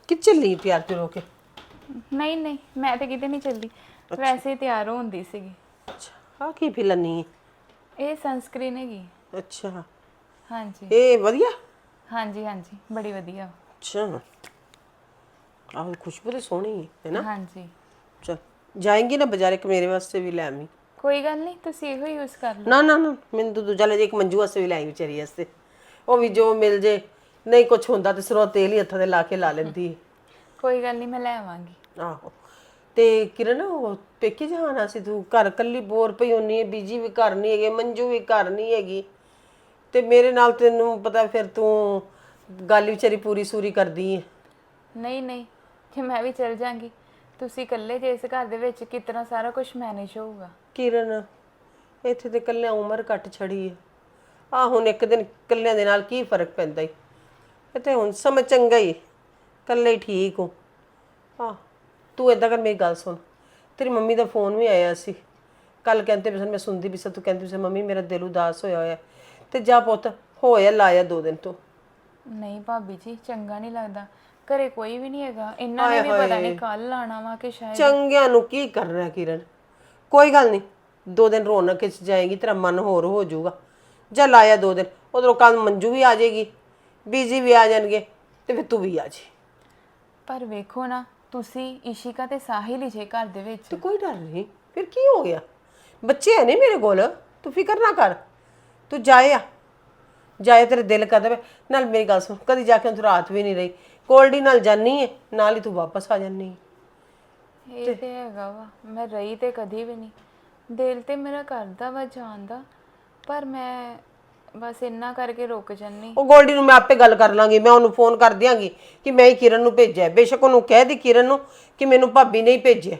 ਕਿ ਚੱਲੀ ਪਿਆਰ ਤੇ ਰੋ ਕੇ? ਨਹੀਂ ਨਹੀਂ ਮੈਂ ਤਾਂ ਕਿਤੇ ਨਹੀਂ ਚੱਲਦੀ ਵੈਸੇ ਤਿਆਰ ਹੁੰਦੀ ਸੀਗੀ। ਅੱਛਾ ਆ ਕੀ ਫਿਲਨੀ ਇਹ ਸਨਸਕ੍ਰੀਨ ਹੈਗੀ। ਅੱਛਾ। ਹਾਂਜੀ। ਇਹ ਵਧੀਆ? ਹਾਂਜੀ ਹਾਂਜੀ ਬੜੀ ਵਧੀਆ। ਅੱਛਾ। ਆਹ ਖੁਸ਼ਬੂ ਤੇ ਸੋਹਣੀ ਹੈ ਹੈ ਨਾ? ਹਾਂਜੀ। ਚਲ ਜਾਏਂਗੀ ਨਾ ਬਾਜ਼ਾਰ ਇੱਕ ਮੇਰੇ ਵਾਸਤੇ ਵੀ ਲੈ ਆਵੀਂ। ਕੋਈ ਗੱਲ ਨਹੀਂ ਤੁਸੀਂ ਇਹੋ ਯੂਜ਼ ਕਰ ਲਓ। ਨਾ ਨਾ ਨਾ ਮੈਨੂੰ ਤਾਂ ਦੂਜਾ ਲੈ ਜੇ ਇੱਕ ਮੰਜੂ ਵਾਸਤੇ ਵੀ ਲੈ ਆਈ ਵਿਚਾਰੀ ਵਾਸਤੇ। ਉਹ ਵੀ ਜੋ ਮਿਲ ਜੇ ਨਹੀਂ ਕੁਝ ਹੁੰਦਾ ਤੇ ਸਰੋਂ ਤੇਲ ਹੀ ਹੱਥਾਂ ਤੇ ਲਾ ਕੇ ਲਾ ਲੈਂਦੀ ਹੈ। ਕੋਈ ਗੱਲ ਨਹੀਂ ਮੈਂ ਲੈ ਆਵਾਂਗੀ। ਆਹੋ। ਤੇ ਕਿਰਨ ਉਹ ਪੇਕੇ ਜਾਣਾ ਸੀ ਤੂੰ ਘਰ ਕੱਲੀ ਬੋਰ ਪਈ ਹੁੰਨੀ ਹੈ ਬੀਜੀ ਵੀ ਘਰ ਨਹੀਂ ਹੈਗੇ ਮੰਜੂ ਵੀ ਘਰ ਨਹੀਂ ਹੈਗੀ। ਤੇ ਮੇਰੇ ਨਾਲ ਤੈਨੂੰ ਪਤਾ ਫਿਰ ਤੂੰ ਗੱਲ ਵਿਚਾਰੀ ਪੂਰੀ ਸੂਰੀ ਕਰਦੀ ਹੈ ਨਹੀਂ ਨਹੀਂ ਕਿ ਮੈਂ ਵੀ ਚੱਲ ਜਾਾਂਗੀ ਤੁਸੀਂ ਇਕੱਲੇ ਜੇ ਇਸ ਘਰ ਦੇ ਵਿੱਚ ਕਿਤਨਾ ਸਾਰਾ ਕੁਝ ਮੈਨੇਜ ਹੋਊਗਾ। ਕਿਰਨ ਇੱਥੇ ਤੇ ਕੱਲਿਆਂ ਉਮਰ ਘੱਟ ਛੜੀ ਹੈ ਆ ਹੁਣ ਇੱਕ ਦਿਨ ਕੱਲਿਆਂ ਦੇ ਨਾਲ ਕੀ ਫ਼ਰਕ ਪੈਂਦਾ ਈ। ਇਹ ਤੇ ਹੁਣ ਸਮਝ ਚੰਗਾ ਹੀ ਕੱਲੇ ਹੀ ਠੀਕ ਹੋ ਆ ਤੂੰ ਏਦਾਂ ਕਰ ਮੇਰੀ ਗੱਲ ਸੁਣ। ਤੇਰੀ ਮੰਮੀ ਦਾ ਫੋਨ ਵੀ ਆਇਆ ਸੀ। ਕੱਲ ਕਹਿੰਦੇ ਵੀ ਸਨ ਮੈਂ ਸੁਣਦੀ ਵੀ ਸੀ ਤੂੰ ਕਹਿੰਦੀ ਸੀ ਮੰਮੀ ਮੇਰਾ ਦਿਲ ਉਦਾਸ ਹੋਇਆ ਹੋਇਆ। ਤੇ ਜਾ ਪੁੱਤ ਹੋਇਆ ਲਾਇਆ ਦੋ ਦਿਨ ਤੋਂ। ਨਹੀਂ ਭਾਬੀ ਜੀ ਚੰਗਾ ਨਹੀਂ ਲੱਗਦਾ। ਘਰੇ ਕੋਈ ਵੀ ਨਹੀਂ ਹੈਗਾ। ਇਹਨਾਂ ਨੇ ਵੀ ਪਤਾ ਨਹੀਂ ਕੱਲ ਆਣਾ ਵਾ ਕਿ ਸ਼ਾਇਦ। ਚੰਗਿਆਂ ਨੂੰ ਕੀ ਕਰਨਾ ਕਿਰਨ? ਕੋਈ ਗੱਲ ਨਹੀਂ ਦੋ ਦਿਨ ਰੌਣਕ ਚ ਜਾਏਗੀ ਤੇਰਾ ਮਨ ਹੋਰ ਹੋ ਜਾਊਗਾ। ਜਾ ਲਾਇਆ ਦੋ ਦਿਨ ਉਧਰੋਂ ਕੱਲ ਮੰਜੂ ਵੀ ਆ ਜਾਏਗੀ ਬੀਜੀ ਵੀ ਆ ਜਾਣਗੇ ਤੇ ਫਿਰ ਤੂੰ ਵੀ ਆ ਜੀ। ਪਰ ਵੇਖੋ ਨਾ ਤੁਸੀਂ ਇਸ਼ਿਕਾ ਤੇ ਸਾਹਿਲ ਹੀ ਜੇ ਘਰ ਦੇ ਵਿੱਚ। ਤੇ ਕੋਈ ਡਰ ਨਹੀਂ ਫਿਰ ਕੀ ਹੋ ਗਿਆ? ਬੱਚੇ ਨੇ ਮੇਰੇ ਕੋਲ ਤੂੰ ਫਿਕਰ ਨਾ ਕਰ। ਤੂੰ ਜਾਇਆ ਜਾਏ ਤੇਰੇ ਦਿਲ ਕਰਦਾ ਪਿਆ। ਨਾਲ ਮੇਰੀ ਗੱਲ ਸੁਣ ਕਦੀ ਜਾ ਕੇ ਤੂੰ ਰਾਤ ਵੀ ਨਹੀਂ ਰਹੀ। ਕੋਲਡੀ ਨਾਲ ਜਾਨੀ ਹੈ ਨਾਲ ਹੀ ਤੂੰ ਵਾਪਸ ਆ ਜਾਨੀ ਹੈ ਇਹ ਤੇ ਹੈਗਾ ਵਾ ਮੈਂ ਰਹੀ ਤੇ ਕਦੀ ਵੀ ਨਹੀਂ। ਦਿਲ ਤੇ ਮੇਰਾ ਕਰਦਾ ਵਾ ਜਾਣ ਦਾ ਪਰ ਮੈਂ ਬਸ ਇੰਨਾ ਕਰਕੇ ਰੁਕ ਜੰਨੀ। ਉਹ ਗੋਲਡੀ ਨੂੰ ਮੈਂ ਆਪੇ ਗੱਲ ਕਰ ਲਾਂਗੀ ਮੈਂ ਉਹਨੂੰ ਫੋਨ ਕਰ ਦਿਆਂਗੀ ਕਿ ਮੈਂ ਹੀ ਕਿਰਨ ਨੂੰ ਭੇਜਿਆ। ਬੇਸ਼ੱਕ ਉਹਨੂੰ ਕਹਿ ਦੀ ਕਿਰਨ ਨੂੰ ਕਿ ਮੈਨੂੰ ਭਾਬੀ ਨਹੀਂ ਭੇਜਿਆ।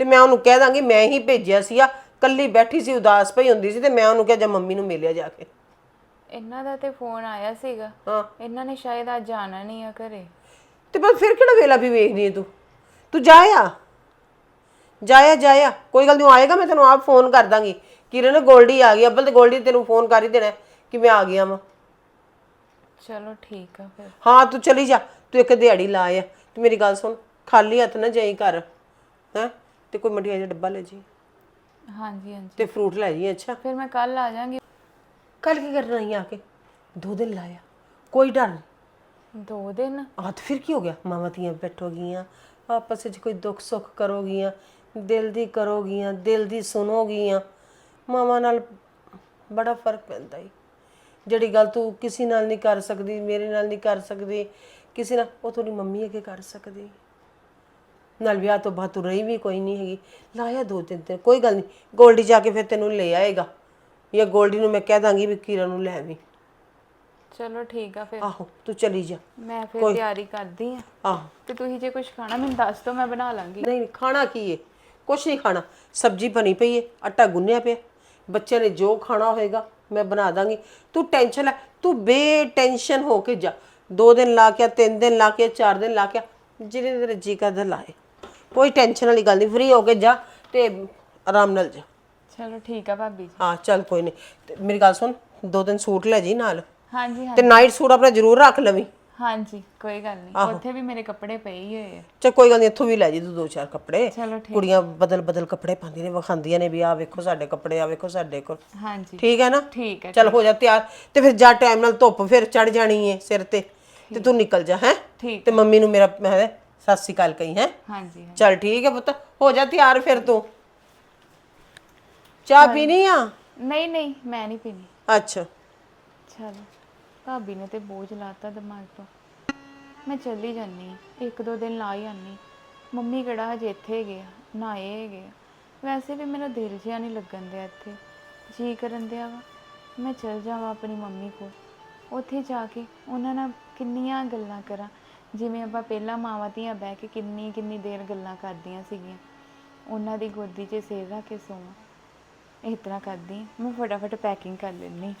ਤੇ ਮੈਂ ਉਹਨੂੰ ਕਹਿ ਦਾਂਗੀ ਮੈਂ ਹੀ ਭੇਜਿਆ ਸੀ ਆ ਕੱਲੀ ਬੈਠੀ ਸੀ ਉਦਾਸ ਪਈ ਹੁੰਦੀ ਸੀ ਤੇ ਮੈਂ ਉਹਨੂੰ ਕਿਹਾ ਜਾ ਮੰਮੀ ਨੂੰ ਮਿਲਿਆ ਜਾ ਕੇ। ਇਹਨਾਂ ਦਾ ਤੇ ਫੋਨ ਆਇਆ ਸੀਗਾ। ਹਾਂ। ਇਹਨਾਂ ਨੇ ਸ਼ਾਇਦ ਅੱਜ ਜਾਣਾ ਨਹੀਂ ਆ ਘਰੇ। ਤੇ ਬਸ ਫਿਰ ਕਿਹੜਾ ਵੇਲਾ ਵੀ ਵੇਖਦੀ ਹੈ ਤੂੰ? ਤੂੰ ਜਾਇਆ ਜਾਇਆ ਜਾਇਆ ਕੋਈ ਗੱਲ ਨਹੀਂ ਉਹ ਆਏਗਾ ਮੈਂ ਤੈਨੂੰ ਆਪ ਫੋਨ ਕਰ ਦਾਂਗੀ। ਕਿਰਨ ਗੋਲਡੀ ਆ ਗਈ। ਅੱਬਲ ਤੇ ਗੋਲਡੀ ਤੈਨੂੰ ਫੋਨ ਕਰ ਹੀ ਦੇਣਾ ਹੈ ਕਿ ਮੈਂ ਆ ਗਿਆ ਵਾਂ। ਚਲੋ ਠੀਕ ਆ ਫਿਰ। ਹਾਂ ਤੂੰ ਚਲੀ ਜਾ। ਤੂੰ ਇੱਕ ਦਿਹਾੜੀ ਲਾ ਆ। ਤੇ ਮੇਰੀ ਗੱਲ ਸੁਣ। ਖਾਲੀ ਹੱਥ ਨਾ ਜਾਈ ਘਰ। ਹੈ? ਤੇ ਕੋਈ ਮਠਿਆਈ ਦਾ ਡੱਬਾ ਲੈ ਜੀ ਹਾਂਜੀ ਹਾਂਜੀ। ਤੇ ਫਰੂਟ ਲੈ ਜੀ ਅੱਛਾ। ਫਿਰ ਮੈਂ ਕੱਲ ਆ ਜਾਾਂਗੀ ਕੱਲ ਕੀ ਕਰਨਾ ਹੀ ਆ ਕੇ? ਦੋ ਦਿਨ ਲਾਇਆ। ਕੋਈ ਡਰ ਨਹੀਂ ਦੋ ਦਿਨ? ਆ ਤੇ ਫਿਰ ਕੀ ਹੋ ਗਿਆ? ਮਾਵਾਂ ਧੀਆਂ ਬੈਠੋਗੀਆਂ ਆਪਸ ਵਿੱਚ ਕੋਈ ਦੁੱਖ ਸੁੱਖ ਕਰੋਗੀਆਂ ਦਿਲ ਦੀ ਕਰੋਗੀਆਂ ਦਿਲ ਦੀ ਸੁਣੋਗੀਆਂ। ਮਾਵਾਂ ਨਾਲ ਬੜਾ ਫ਼ਰਕ ਪੈਂਦਾ ਈ। ਜਿਹੜੀ ਗੱਲ ਤੂੰ ਕਿਸੇ ਨਾਲ ਨਹੀਂ ਕਰ ਸਕਦੀ ਮੇਰੇ ਨਾਲ ਨਹੀਂ ਕਰ ਸਕਦੀ ਕਿਸੇ ਨਾਲ ਉਹ ਤੁਹਾਡੀ ਮੰਮੀ ਅੱਗੇ ਕਰ ਸਕਦੀ। ਨਾਲ ਵਿਆਹ ਤੋਂ ਬਾਅਦ ਤੂੰ ਰਹੀ ਵੀ ਕੋਈ ਨਹੀਂ ਹੈਗੀ। ਲਾਇਆ ਦੋ ਤਿੰਨ ਦਿਨ ਕੋਈ ਗੱਲ ਨਹੀਂ। ਗੋਲਡੀ ਜਾ ਕੇ ਫਿਰ ਤੈਨੂੰ ਲੈ ਆਏਗਾ। ਜਾਂ ਗੋਲਡੀ ਨੂੰ ਮੈਂ ਕਹਿ ਦਾਂਗੀ ਵੀ ਕਿਰਨ ਨੂੰ ਲੈ ਆਵੀਂ। ਚਲੋ ਠੀਕ ਆ ਫਿਰ। ਆਹੋ ਤੂੰ ਚਲੀ ਜਾ। ਮੈਂ ਫਿਰ ਤਿਆਰੀ ਕਰਦੀ ਆ। ਆਹੋ। ਤੇ ਤੁਸੀਂ ਜੇ ਕੁਝ ਖਾਣਾ ਮੈਨੂੰ ਦੱਸ ਦਿਓ ਮੈਂ ਬਣਾ ਲਾਂਗੀ। ਨਹੀਂ ਖਾਣਾ ਕੀ ਏ? ਕੁਛ ਨਹੀਂ ਖਾਣਾ। ਸਬਜ਼ੀ ਬਣੀ ਪਈ ਏ ਆਟਾ ਗੁੰਨਿਆ ਪਿਆ। ਬੱਚਿਆਂ ਨੇ ਜੋ ਖਾਣਾ ਹੋਏਗਾ ਮੈਂ ਬਣਾ ਦਾਂਗੀ। ਤੂੰ ਟੈਨਸ਼ਨ ਲੈ ਤੂੰ ਬੇ ਟੈਨਸ਼ਨ ਹੋ ਕੇ ਜਾ। ਦੋ ਦਿਨ ਲਾ ਕੇ ਤਿੰਨ ਦਿਨ ਲਾ ਕੇ ਚਾਰ ਦਿਨ ਲਾ ਕੇ ਆ, ਜਿਹਨੇ ਤੇਰੇ ਜੀ ਕਰਦਾ ਲਾਏ ਕੋਈ ਟੈਨਸ਼ਨ ਵਾਲੀ ਗੱਲ ਨਹੀਂ ਫ੍ਰੀ ਹੋ ਕੇ ਜਾ ਤੇ ਆਰਾਮ ਨਾਲ ਜਾ। ਚਲੋ ਠੀਕ ਆ ਭਾਬੀ ਜੀ। ਹਾਂ ਚੱਲ ਕੋਈ ਨਹੀਂ। ਤੇ ਮੇਰੀ ਗੱਲ ਸੁਣ ਦੋ ਦਿਨ ਸੂਟ ਲੈ ਜੀ ਨਾਲ। ਹਾਂਜੀ ਹਾਂ ਤੇ ਨਾਈਟ ਸੂਟ ਆਪਣਾ ਜ਼ਰੂਰ ਰੱਖ ਲਵੀਂ। ਹਾਂਜੀ ਕੋਈ ਗੱਲ ਨਹੀਂ। ਉੱਥੇ ਵੀ ਮੇਰੇ ਕੱਪੜੇ ਪਏ ਹੀ ਹੋਏ ਆ। ਚਲ ਕੋਈ ਗੱਲ ਨਹੀਂ ਇੱਥੋਂ ਵੀ ਲੈ ਜੀ ਤੂੰ ਦੋ ਚਾਰ ਕੱਪੜੇ। ਚਲੋ ਠੀਕ। ਕੁੜੀਆਂ ਬਦਲ ਬਦਲ ਕੱਪੜੇ ਪਾਉਂਦੀਆਂ ਨੇ ਵਿਖਾਉਂਦੀਆਂ ਨੇ ਵੀ ਆ ਵੇਖੋ ਸਾਡੇ ਕੱਪੜੇ ਆ ਵੇਖੋ ਸਾਡੇ ਕੋਲ। ਹਾਂਜੀ। ਠੀਕ ਹੈ ਨਾ? ਠੀਕ ਹੈ ਚਲ ਹੋ ਜਾ ਤਿਆਰ। ਤੇ ਫਿਰ ਜਾ ਟਾਈਮ ਨਾਲ ਧੁੱਪ ਫਿਰ ਚੜ ਜਾਣੀ ਏ ਸਿਰ ਤੇ। ਤੇ ਤੂੰ ਨਿਕਲ ਜਾ ਹੈ? ਠੀਕ। ਤੇ ਮੰਮੀ ਨੂੰ ਮੇਰਾ ਮੈਂ ਸਤਿ ਸ਼੍ਰੀ ਅਕਾਲ ਕਹੀ ਹੈ। ਹਾਂਜੀ। ਚਲ ਠੀਕ ਹੈ ਪੁੱਤ ਹੋ ਜਾ ਤਿਆਰ ਫਿਰ ਤੂੰ। ਚਾਹ ਪੀਣੀ ਆ? ਨਹੀਂ ਨਹੀਂ ਮੈਂ ਨਹੀਂ ਪੀਣੀ। ਅੱਛਾ। ਚਲੋ ਭਾਬੀ ਨੇ ਤੇ ਬੋਝ ਲਾਤਾ ਦਿਮਾਗ ਤੋਂ। ਮੈਂ ਚੱਲੀ ਜਾਨੀ ਆਂ। ਇੱਕ ਦੋ ਦਿਨ ਲਾ ਹੀ ਆਨੀ ਮੰਮੀ ਕਿਹੜਾ ਹਜੇ ਇੱਥੇ ਹੈਗੇ ਆ ਨਾ ਇਹ ਹੈਗੇ ਆ। ਵੈਸੇ ਵੀ ਮੇਰਾ ਦਿਲ ਜਿਹਾ ਨਹੀਂ ਲੱਗਣ ਦਿਆ ਇੱਥੇ। ਜੀ ਕਰਨ ਦਿਆ ਵਾ। ਮੈਂ ਚਲ ਜਾਵਾਂ ਆਪਣੀ ਮੰਮੀ ਕੋਲ। ਉੱਥੇ ਜਾ ਕੇ ਉਹਨਾਂ ਨਾਲ ਕਿੰਨੀਆਂ ਗੱਲਾਂ ਕਰਾਂ। ਜਿਵੇਂ ਆਪਾਂ ਪਹਿਲਾਂ ਮਾਵਾਂ ਧੀਆਂ ਬਹਿ ਕੇ ਕਿੰਨੀ ਕਿੰਨੀ ਦੇਰ ਗੱਲਾਂ ਕਰਦੀਆਂ ਸੀਗੀਆਂ, ਉਹਨਾਂ ਦੀ ਗੋਦੀ 'ਚ ਸਿਰ ਰੱਖ ਕੇ ਸੋਵਾਂ। ਇਸ ਤਰ੍ਹਾਂ ਕਰਦੀ, ਮੈਂ ਫਟਾਫਟ ਪੈਕਿੰਗ ਕਰ ਲੈਂਦੀ।